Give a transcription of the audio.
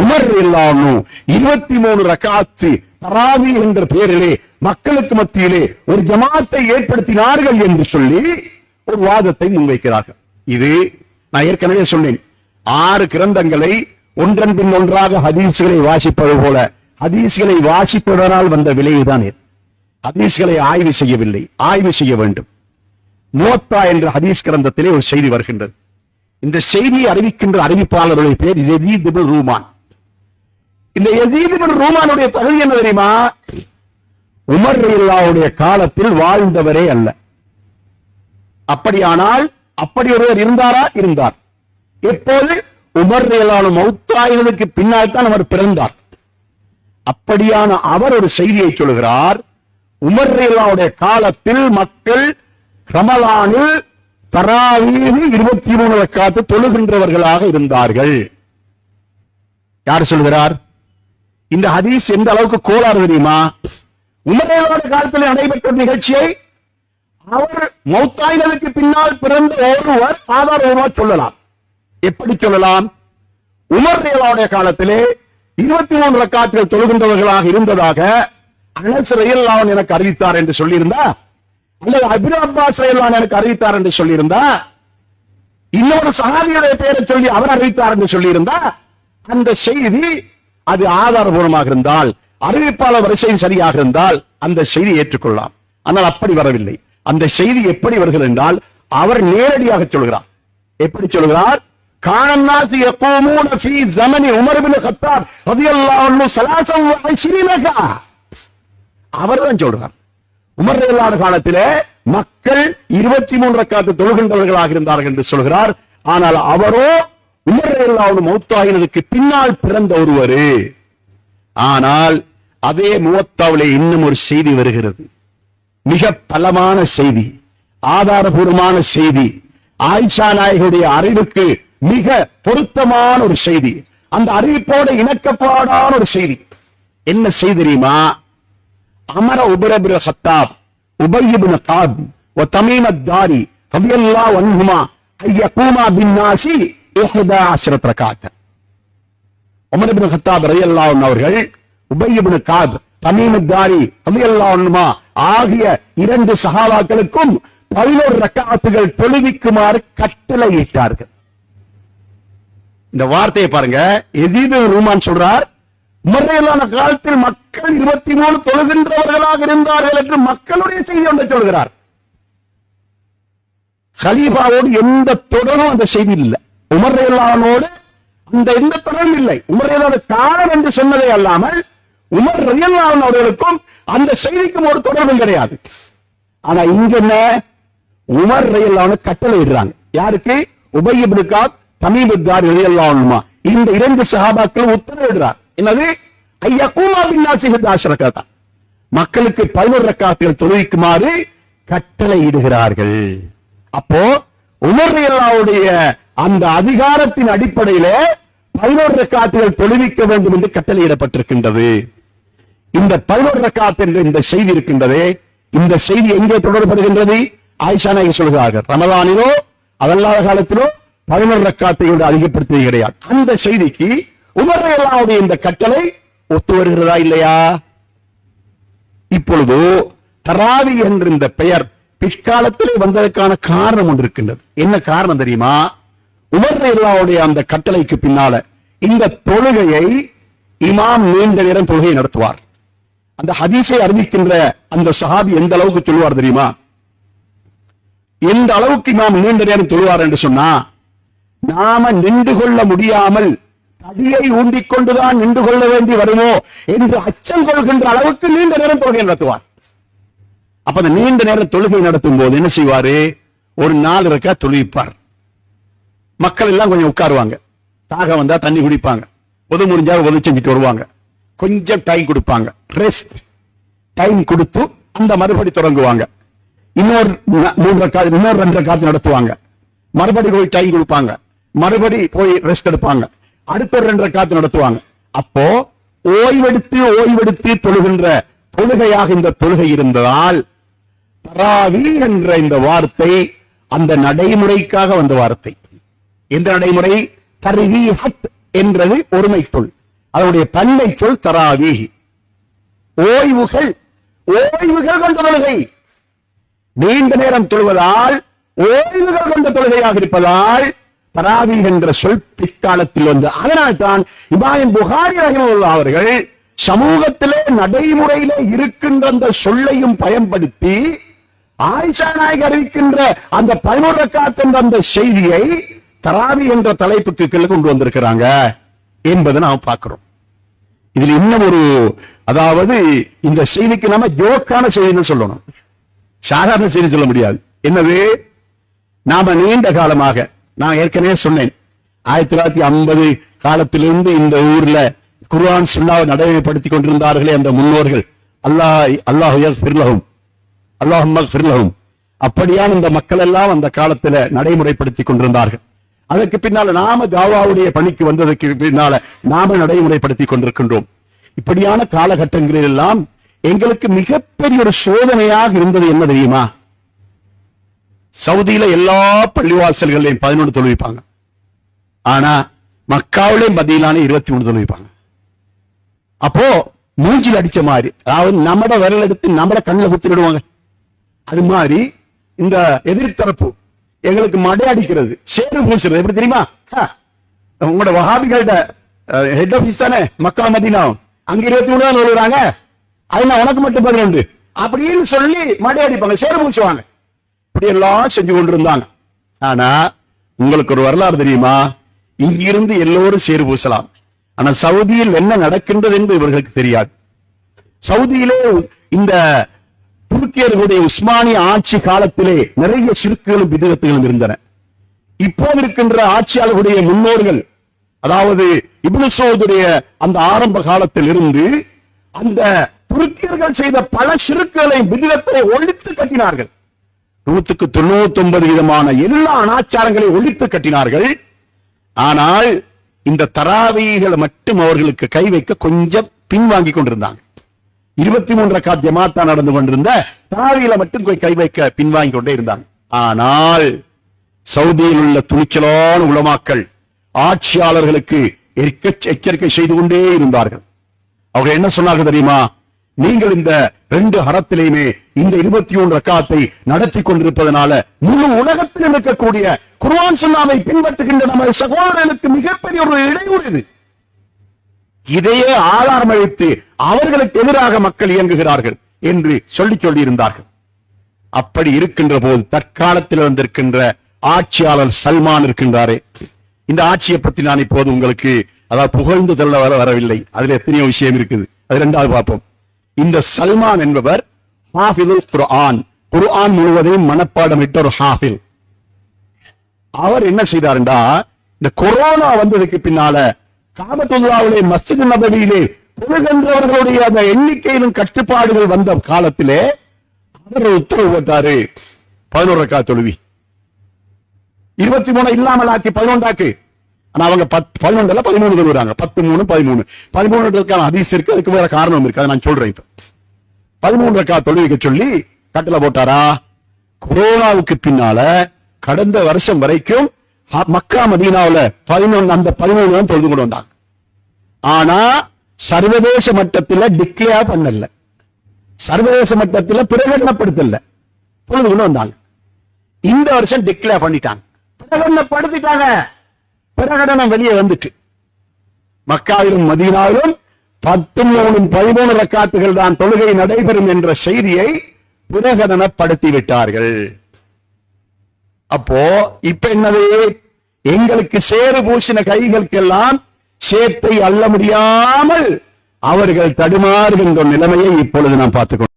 Umar இல்லாமல் இருபத்தி மூணு ரக்காத்து தராவி என்ற பெயரிலே மக்களுக்கு மத்தியிலே ஒரு ஜமாத்தை ஏற்படுத்தினார்கள் என்று சொல்லி ஒரு வாதத்தை முன்வைக்கிறார்கள். இது நான் ஏற்கனவே சொன்னேன். ஆறு கிரந்தங்களை ஒன்றன் பின் ஒன்றாக ஹதீசுகளை வாசிப்பது போல ஹதீசுகளை வாசிப்பதனால் வந்த விளைவுதான். ஹதீஸ்களை ஆய்வு செய்யவில்லை. ஆய்வு செய்ய வேண்டும். மோத்தா என்ற ஹதீஸ் கிரந்தத்திலே ஒரு செய்தி வருகின்றது. இந்த செய்தியை அறிவிக்கின்ற அறிவிப்பாளருடைய பேர் ரூமான் இந்த எசீதுபின் ரூமானுடைய தகுதி என்ன தெரியுமா? உமர் இல்லாவுடைய காலத்தில் வாழ்ந்தவரே அல்ல. அப்படியானால் அப்படி ஒருவர் இருந்தாரா? இருந்தார். இப்போது உமர் இல்லாத மௌத்தாயினதுக்கு பின்னால் தான் அவர் பிறந்தார். அப்படியான அவர் ஒரு செய்தியை சொல்கிறார். உமர் இல்லாவுடைய காலத்தில் மக்கள் ரமலானில் தராவீஹ் இருபத்தி மூணு காத்து தொழுகின்றவர்களாக இருந்தார்கள். யார் சொல்கிறார்? இந்த ஹதீஸ் எந்த அளவுக்கு கோளாறு தெரியுமா? உமரேலோட காலத்தில் நடைபெற்ற நிகழ்ச்சியை அவர் மௌத்தாயினதுக்கு பின்னால் பிறந்த ஒருவர் ஆதாரமா சொல்லலாம். எப்படி சொல்லலாம்? உமர் ரலியல்லாஹுடைய காலத்திலே இருபத்தி மூணு ரக்காத்தில் தொழுகின்றவர்களாக இருந்ததாக அனஸ் ரலியல்லாஹு எனக்கு அறிவித்தார் என்று சொல்லியிருந்தா அல்லது அபின் அப்பாஸ் ரலியல்லாஹு எனக்கு அறிவித்தார் என்று சொல்லியிருந்தா இன்னொரு சகாதியுடைய பெயரை சொல்லி அவர் அறிவித்தார் என்று சொல்லியிருந்தா அந்த செய்தி அது ஆதாரபூர்வமாக இருந்தால் அறிவிப்பாளர் வரிசையும் சரியாக இருந்தால் அந்த செய்தி ஏற்றுக்கொள்ளலாம். ஆனால் அப்படி வரவில்லை. அந்த செய்தி எப்படி வருகிறது என்றால் அவர் நேரடியாக சொல்கிறார். எப்படி சொல்கிறார்? காணன்னாசி யகூமூன ஃபீ ஜமனி உமர் கத்தாப் அன்ஹு வ இஸ்ரீனகா அவர்தான் சொல்றார். உமர் ரலியல்லாஹு காலத்திலே மக்கள் இருபத்தி மூன்று ரக்காத்து தொழுகின்றவர்களாக இருந்தார்கள் என்று சொல்கிறார். ஆனால் அவரோ உமர் ரலியல்லாஹு பின்னால் பிறந்த ஒருவரு. ஆனால் அதே முகத்தாவிலே இன்னும் ஒரு செய்தி வருகிறது. மிக பலமான செய்தி ஆதாரபூர்வமான செய்தி ஆயிஷா நாயகருடைய அறிவுக்கு மிக பொருத்தமான ஒரு செய்தி அந்த அறிவிப்போட இணக்கப்பாடான ஒரு செய்தி. என்ன செய்தி தெரியுமா? அமர உபரபிர ஹத்தாப் உபயிபின் காப் வ தமீம் அத்தாரி ரலியல்லாஹு அன்ஹுமா ஐயகூமா பின்னாசி இஹ்தா அஷ்ரத் ரகாத் உமர் இப்னு கத்தாப் ரலியல்லாஹு அன்ஹு அவர்கள் உபய் இப்னு காப் தமீம் அத்தாரி ரலியல்லாஹு அன்ஹுமா ஆகிய இரண்டு சஹாபாக்களுக்கும் பதினோரு ரக்காத்துகள் தொழுவிக்குமாறு கட்டளையிட்டார்கள். இந்த வார்த்தையை பாருங்க. எதீது ரூமான் சொல்றார் முறையிலான காலத்தில் மக்கள் இருபத்தி மூணு தொழுகின்றவர்களாக இருந்தார்கள் என்று மக்களுடைய செய்தி ஒன்றை சொல்கிறார். ஹலீஃபாவோடு எந்த தொடரும் அந்த செய்தி இல்லை. உமர் ரலியல்லாஹுவோடு அந்த எந்த தொடரும் இல்லை. உமர் ரலியல்லாஹு காலம் என்று சொன்னதை அல்லாமல் உமர் ரலியல்லாஹு அவர்களுக்கும் அந்த செய்திக்கும் ஒரு தொடர்பும் கிடையாது. ஆனா இங்க என்ன? உமர் ரலியல்லாஹு கட்டளை இடுறாங்க. யாருக்கு? உபய் இப்னு காப் இந்த இரண்டு சஹாபாக்களும் உத்தரவிடுறார் என்னது? ஐயா கூமா பின்னாசி ஹிதாஷரகதா மக்களுக்கு பல்வேறு ரக்காத்துகள் தொழுவிக்குமாறு கட்டளை இடுகிறார்கள். அப்போ உமர் அல்லாவுடைய அந்த அதிகாரத்தின் அடிப்படையில பதினோரு ரக்காத்துகள் தொழுவிக்க வேண்டும் என்று கட்டளையிடப்பட்டிருக்கின்றது. இந்த பதினோரு ரக்காத்து என்ற இந்த செய்தி இருக்கின்றது. இந்த செய்தி எங்கே தொடர்படுகின்றது ஆயிஷா நாயகி சொல்கிறார்கள் ரமதானிலோ அதல்லாத காலத்திலோ பதினோரு ரக்காத்தை விட அதிகப்படுத்தியது கிடையாது. அந்த செய்திக்கு உமர் இந்த கட்டளை ஒத்து வருகிறதா இல்லையா? இப்பொழுது தராவி என்ற இந்த பெயர் பிற்காலத்தில் வந்ததற்கான காரணம் ஒன்று இருக்கின்றது. என்ன காரணம் தெரியுமா? உமர் அல்லாவுடைய அந்த கட்டளைக்கு பின்னால இந்த தொழுகையை இமாம் நீண்ட நேரம் தொழுகையை நடத்துவார். அந்த ஹதீஸை அறிவிக்கின்ற அந்த சஹாபி எந்த அளவுக்கு சொல்லுவார் தெரியுமா? எந்த அளவுக்கு இமாம் நீண்ட நேரம் தொழுவார் என்று சொன்னா நாம நின்று கொள்ள முடியாமல் தடியை ஊண்டிக் கொண்டுதான் நின்று கொள்ள வேண்டி வருமோ என்று அச்சம் கொள்கின்ற அளவுக்கு நீண்ட நேரம் தொழுகை நடத்துவார். அப்ப அந்த நீண்ட நேரம் தொழுகை நடத்தும் போது என்ன செய்வாரு? ஒரு நாள் இருக்க தொழுவிப்பார். மக்கள் எல்லாம் கொஞ்சம் உட்காருவாங்க. தாக வந்தா தண்ணி குடிப்பாங்க. உதவு முடிஞ்சா உதவி செஞ்சுட்டு வருவாங்க. கொஞ்சம் டைம் கொடுப்பாங்க. ரெஸ்ட் டைம் கொடுத்து அந்த மறுபடி தொடங்குவாங்க. இன்னொரு மூன்றரை மூன்று இன்னொரு ரெண்டரை காத்து நடத்துவாங்க. மறுபடி போய் டைம் கொடுப்பாங்க. மறுபடி போய் ரெஸ்ட் எடுப்பாங்க. அடுத்த ஒரு ரெண்டரை காத்து நடத்துவாங்க. அப்போ ஓய்வெடுத்து ஓய்வெடுத்து தொழுகின்ற தொழுகையாக இந்த தொழுகை இருந்ததால் தராவி என்ற இந்த வார்த்தை அந்த நடைமுறைக்காக வந்த வார்த்தை. இந்த நடைமுறை? தர்வீஹத் என்றது ஒருமை சொல் அதனுடைய தன்மை சொல் தராவி. ஓய்வுகள் ஓய்வுகள் கொண்ட தொழுகை. நீண்ட நேரம் தொழுவதால் ஓய்வுகள் கொண்ட தொழுகையாக இருப்பதால் தராவி என்ற சொல் பிற்காலத்தில் வந்து அதனால் தான் இபாயம் புகாரி ரஹிமவுல்லா அவர்கள் சமூகத்திலே நடைமுறையில இருக்கின்ற அந்த சொல்லையும் பயன்படுத்தி ஆயிஷா நாயக் அறிவிக்கின்ற அந்த பதினோரு ரக்காத் அந்த செய்தியை தராவி என்ற தலைப்புக்கு கீழே கொண்டு வந்திருக்கிறாங்க என்பதை நாம் பார்க்கிறோம். இதுல இன்னும் ஒரு அதாவது இந்த செய்திக்கு நாம ஜோக்கான செய்தின்னு சொல்லணும். சாதாரண செய்தி சொல்ல முடியாது. என்னது? நாம நீண்ட காலமாக நான் ஏற்கனவே சொன்னேன் ஆயிரத்தி தொள்ளாயிரத்தி ஐம்பது காலத்திலிருந்து இந்த ஊர்ல குர்ஆன் சுண்ணாவை நடைமுறைப்படுத்தி கொண்டிருந்தார்களே அந்த முன்னோர்கள். அல்லாஹ் அல்லாஹ் ஃபிர்லஹும் அல்லாஹும் ஃபிர்லஹும் அப்படியான இந்த மக்கள் எல்லாம் அந்த காலத்துல நடைமுறைப்படுத்தி கொண்டிருந்தார்கள். அதற்கு பின்னால நாம தாவாவுடைய பணிக்கு வந்ததற்கு பின்னால நாம நடைமுறைப்படுத்தி கொண்டிருக்கின்றோம். இப்படியான காலகட்டங்களில் எல்லாம் எங்களுக்கு மிகப்பெரிய ஒரு சோதனையாக இருந்தது என்ன தெரியுமா? சவுதியில எல்லா பள்ளிவாசல்களையும் பதினொன்று தொழுவிப்பாங்க. ஆனா மக்காவிலையும் பதிலான இருபத்தி மூணு தொழுவிப்பாங்க. அப்போ மூஞ்சில் அடிச்ச மாதிரி அதாவது நம்மட விரல் எடுத்து நம்மட கண்ணில் குத்திடுவாங்க அது மாதிரி இந்த எதிர்த்தரப்பு எங்களுக்கு மடை அடிக்கிறது சேறு பூசுறது எப்படி தெரியுமா? உங்களோட வகாபிகள்ட்ட ஹெட் ஆபீஸ் தானே? Mecca Medina. அங்க இருபத்தி மூணு தான் வருகிறாங்க அதுல உனக்கு மட்டும் பதினொன்று அப்படின்னு சொல்லி மடை அடிப்பாங்க. சேறு பூசுவாங்க இப்படி எல்லாம் செஞ்சு கொண்டிருந்தாங்க. ஆனா உங்களுக்கு ஒரு வரலாறு தெரியுமா? இங்கிருந்து எல்லோரும் சேறு பூசலாம். ஆனா சவுதியில் என்ன நடக்கின்றது என்று இவர்களுக்கு தெரியாது. சவுதியிலே இந்த துருக்கியர்களுடைய உஸ்மானிய ஆட்சி காலத்திலே நிறைய சிறுக்குகளும் விதகத்துகளும் இருந்தன. இப்போது இருக்கின்ற ஆட்சியாளர்களுடைய முன்னோர்கள் அதாவது இப்னு சௌதுடைய அந்த ஆரம்ப காலத்தில் இருந்து அந்த துருக்கியர்கள் செய்த பல சிறுக்குகளை விதிதத்தை ஒழித்து கட்டினார்கள். நூத்துக்கு தொண்ணூத்தி ஒன்பது விதமான எல்லா அனாச்சாரங்களை ஒழித்து கட்டினார்கள். ஆனால் இந்த தராவிகளை மட்டும் அவர்களுக்கு கை வைக்க கொஞ்சம் பின்வாங்கி கொண்டிருந்தாங்க. இருபத்தி மூன்று ரக்காத் ஜமாத்தா நடந்து கொண்டிருந்த தாவியில மட்டும் போய் கை வைக்க பின்வாங்கி கொண்டே இருந்தாங்க ஆனால் சவுதியில் உள்ள துணிச்சலான உலமாக்கள் ஆட்சியாளர்களுக்கு எச்ச- எச்சரிக்கை செய்து கொண்டே இருந்தார்கள். அவர்கள் என்ன சொன்னார்கள் தெரியுமா? நீங்கள் இந்த ரெண்டு ஹரத்திலையுமே இந்த இருபத்தி ஒன்று ரக்காத்தை நடத்தி கொண்டிருப்பதனால முழு உலகத்தில் இருக்கக்கூடிய குர்வான் சுன்னாவை பின்பற்றுகின்ற நம்ம சகோதரர்களுக்கு மிகப்பெரிய ஒரு இடையூறு இது. இதையே ஆதாரம் அளித்து அவர்களுக்கு எதிராக மக்கள் இயங்குகிறார்கள் என்று சொல்லி சொல்லியிருந்தார்கள். அப்படி இருக்கின்ற போது தற்காலத்தில் வந்திருக்கின்ற ஆட்சியாளர் சல்மான் இருக்கின்றாரே. இந்த ஆட்சியை பத்தி நான் இப்போது உங்களுக்கு அதாவது புகழ்ந்து தள்ள வர வரவில்லை. அதுல எத்தனையோ விஷயம் இருக்குது. அது ரெண்டாவது பார்ப்போம். இந்த சல்மான் என்பவர் ஹாஃபிதுல் குர்ஆன். குர்ஆன் முழுவதையும் மனப்பாடமிட்ட ஒரு ஹாஃபில். அவர் என்ன செய்தார்டா இந்த கொரோனா வந்ததுக்கு பின்னால காபத்துல்லாவிலே மஸ்ஜித் நபவியிலே தொழுகின்றவர்களுடைய அந்த எண்ணிக்கையிலும் கட்டுப்பாடுகள் வந்த காலத்திலே அவர் உத்தரவு போட்டாரு. பதினோரு ரக்கா தொழுவி. இருபத்தி மூணு இல்லாமல் ஆக்கி பதினொன்றாக்கு. ஆனா அவங்க பத்து பதினொன்றுல பதிமூணு தொழுகிறாங்க பத்து மூணு பதிமூணு. பதிமூணுக்கான ஹதீஸ் இருக்கு அதுக்கு வேற காரணம் இருக்கு அதை நான் சொல்றேன் இப்ப. பதிமூணு ரக்கா தொழுவிக்க சொல்லி கட்டளை போட்டாரா? கொரோனாவுக்கு பின்னால கடந்த வருஷம் வரைக்கும் மக்கா மதீனாவுல பதினொன்று அந்த பதிமூணு தான் தொழுது கொண்டு வந்தாங்க. ஆனா சர்வதேச மட்டத்தில் டிக்ளேர் பண்ணல. சர்வதேச மட்டத்தில் பிரகடனப்படுத்தல. பொழுது கொண்டு வந்தாங்க இந்த வருஷம் டிக்ளேர் பண்ணிட்டாங்க. பிரகடனப்படுத்திட்டாங்க. பிரகடனம் வெளியே வந்துட்டு. மக்காவிலும் மதீனாவிலும் பத்து மூணு பதிமூணு ரக்காத்துகள் தான் தொழுகை நடைபெறும் என்ற செய்தியை பிரகடனப்படுத்தி விட்டார்கள் அப்போ இப்ப என்னது? எங்களுக்கு சேறு பூசின கைகளுக்கெல்லாம் சேத்தை அள்ள முடியாமல் அவர்கள் தடுமாறுகின்ற நிலைமையை இப்பொழுது நாம் பார்த்துக்கொண்டோம்